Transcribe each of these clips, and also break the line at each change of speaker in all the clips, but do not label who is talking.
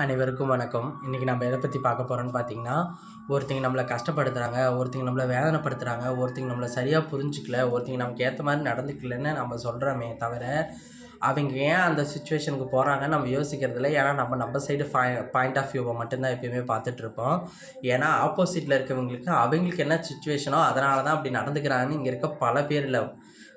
அனைவருக்கும் வணக்கம். இன்றைக்கி நம்ம எதை பற்றி பார்க்க போகிறோம்னு பார்த்தீங்கன்னா ஒருத்தங்க நம்மளை கஷ்டப்படுத்துகிறாங்க ஒருத்தங்க நம்மளை வேதனைப்படுத்துகிறாங்க ஒருத்தங்க நம்மளை சரியாக புரிஞ்சிக்கல ஒருத்தங்க நமக்கு ஏற்ற மாதிரி நடந்துக்கலன்னு நம்ம சொல்கிறோமே தவிர அவங்க ஏன் அந்த சுச்சுவேஷனுக்கு போகிறாங்கன்னு நம்ம யோசிக்கிறதில்ல. ஏன்னா நம்ம நம்ம சைடு ஃபை பாயிண்ட் ஆஃப் வியூவை மட்டும்தான் எப்பயுமே பார்த்துட்ருப்போம் ஏன்னா ஆப்போசிட்டில் இருக்கவங்களுக்கு அவங்களுக்கு என்ன சுச்சுவேஷனோ அதனால தான் அப்படி நடந்துக்கிறாங்கன்னு இங்கே இருக்க பல பேர் இல்லை.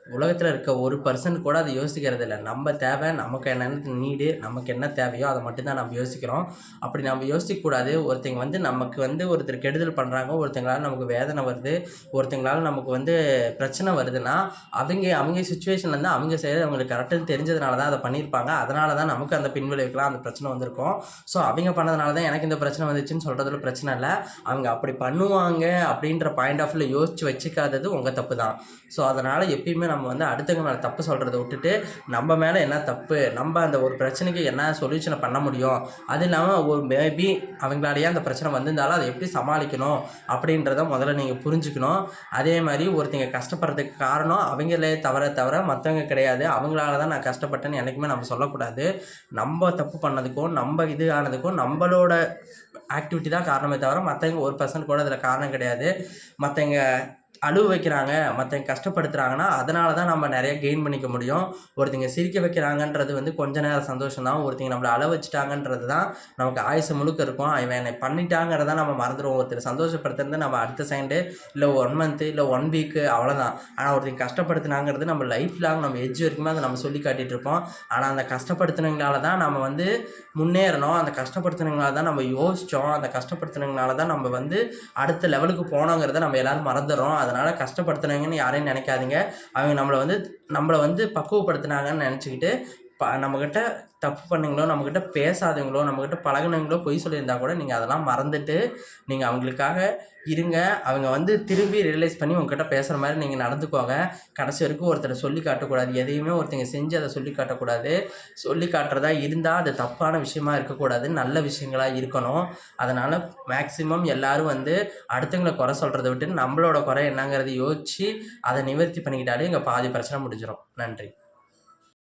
உலகத்தில் இருக்க ஒரு பர்சன் கூட அதை யோசிக்கிறது இல்லை நம்ம தேவை நமக்கு என்னென்ன நீடு நமக்கு என்ன தேவையோ அதை மட்டும்தான் நம்ம யோசிக்கிறோம். அப்படி நம்ம யோசிக்கக்கூடாது ஒருத்தங்க வந்து நமக்கு வந்து ஒருத்தர் கெடுதல் பண்ணுறாங்க ஒருத்தங்களால் நமக்கு வேதனை வருது ஒருத்தங்களால் நமக்கு வந்து பிரச்சனை வருதுன்னா அவங்க அவங்க சுச்சுவேஷன்லேருந்து அவங்க செய்கிறது அவங்களுக்கு கரெக்டுன்னு தெரிஞ்சதுனால தான் அதை பண்ணியிருப்பாங்க. அதனால தான் நமக்கு அந்த பின்விளைவுக்கெலாம் அந்த பிரச்சனை வந்திருக்கும். ஸோ அவங்க பண்ணதுனால தான் எனக்கு இந்த பிரச்சனை வந்துச்சுன்னு சொல்கிறதுல பிரச்சனை இல்லை. அவங்க அப்படி பண்ணுவாங்க அப்படின்ற பாயிண்ட் ஆஃப் வியூவில் யோசித்து வச்சுக்காதது உங்கள் தப்பு தான். ஸோ அதனால் எப்பயுமே நம்ம வந்து அடுத்தவங்க மேலே தப்பு சொல்கிறத விட்டுட்டு நம்ம மேலே என்ன தப்பு நம்ம அந்த ஒரு பிரச்சனைக்கு என்ன சொல்யூஷனை பண்ண முடியும்? அது இல்லாமல் ஒரு மேபி அவங்களாலேயே அந்த பிரச்சனை வந்திருந்தாலும் அதை எப்படி சமாளிக்கணும் அப்படின்றத முதல்ல நீங்கள் புரிஞ்சுக்கணும். அதே மாதிரி ஒருத்தங்க கஷ்டப்படுறதுக்கு காரணம் அவங்களே தவிர தவிர மற்றவங்க கிடையாது. அவங்களால தான் நான் கஷ்டப்பட்டேன்னு என்றைக்குமே நம்ம சொல்லக்கூடாது. நம்ம தப்பு பண்ணதுக்கும் நம்ம இது ஆனதுக்கும் நம்மளோட ஆக்டிவிட்டி தான் காரணமே தவிர மற்றவங்க ஒரு பர்சன்ட் கூட அதில் காரணம் கிடையாது. மற்றவங்க அழுவ வைக்கிறாங்க மற்றவங்க கஷ்டப்படுத்துகிறாங்கன்னா அதனால தான் நம்ம நிறைய கெயின் பண்ணிக்க முடியும். ஒருத்தங்க சிரிக்க வைக்கிறாங்கன்றது வந்து கொஞ்ச நேரம் சந்தோஷம் தான் ஒருத்தங்க நம்மளை அழ வச்சுட்டாங்கன்றது தான் நமக்கு ஆயுசு முழுக்க இருக்கும். இவன் என்னை பண்ணிட்டாங்கிறத நம்ம மறந்துடுவோம் ஒருத்தர் சந்தோஷப்படுத்துறது நம்ம அடுத்த செகண்டு இல்லை ஒன் மந்த்து இல்லை ஒன் வீக்கு அவ்வளோதான் ஆனால் ஒருத்தங்க கஷ்டப்படுத்தினாங்கிறது நம்ம லைஃப் லாங் நம்ம எஜ் வரைக்குமே அதை நம்ம சொல்லி காட்டிகிட்டு இருப்போம் ஆனால் அந்த கஷ்டப்படுத்தினங்களால தான் நம்ம வந்து முன்னேறணும். அந்த கஷ்டப்படுத்தினங்களால தான் நம்ம யோசித்தோம் அந்த கஷ்டப்படுத்தினங்களால தான் நம்ம வந்து அடுத்த லெவலுக்கு போனோங்கிறத நம்ம எல்லோரும் மறந்துடுறோம். அதை அதனால் கஷ்டப்படுத்துனாங்கன்னு யாரையும் நினைக்காதீங்க. அவங்க நம்மளை வந்து நம்மளை வந்து பக்குவப்படுத்தினாங்கன்னு நினச்சிக்கிட்டு ப நம்மக்கிட்ட தப்பு பண்ணுங்களோ நம்மக்கிட்ட பேசாதவங்களோ நம்மக்கிட்ட பழகுனவங்களோ பொய் சொல்லியிருந்தா கூட நீங்கள் அதெல்லாம் மறந்துட்டு நீங்கள் அவங்களுக்காக இருங்க. அவங்க வந்து திரும்பி ரியலைஸ் பண்ணி உங்ககிட்ட பேசுகிற மாதிரி நீங்கள் நடந்துக்கோங்க. கடைசி வரைக்கும் ஒருத்தரை சொல்லி காட்டக்கூடாது. எதையுமே ஒருத்தங்க செஞ்சு அதை சொல்லி காட்டக்கூடாது. சொல்லி காட்டுறதா இருந்தால் அது தப்பான விஷயமா இருக்கக்கூடாது. நல்ல விஷயங்களாக இருக்கணும். அதனால் மேக்ஸிமம் எல்லோரும் வந்து அடுத்தவங்களை குறை சொல்கிறத விட்டு நம்மளோட குறை என்னங்கிறத யோசித்து அதை நிவர்த்தி பண்ணிக்கிட்டாலே இங்கே பாதி பிரச்சனை முடிஞ்சிடும் நன்றி.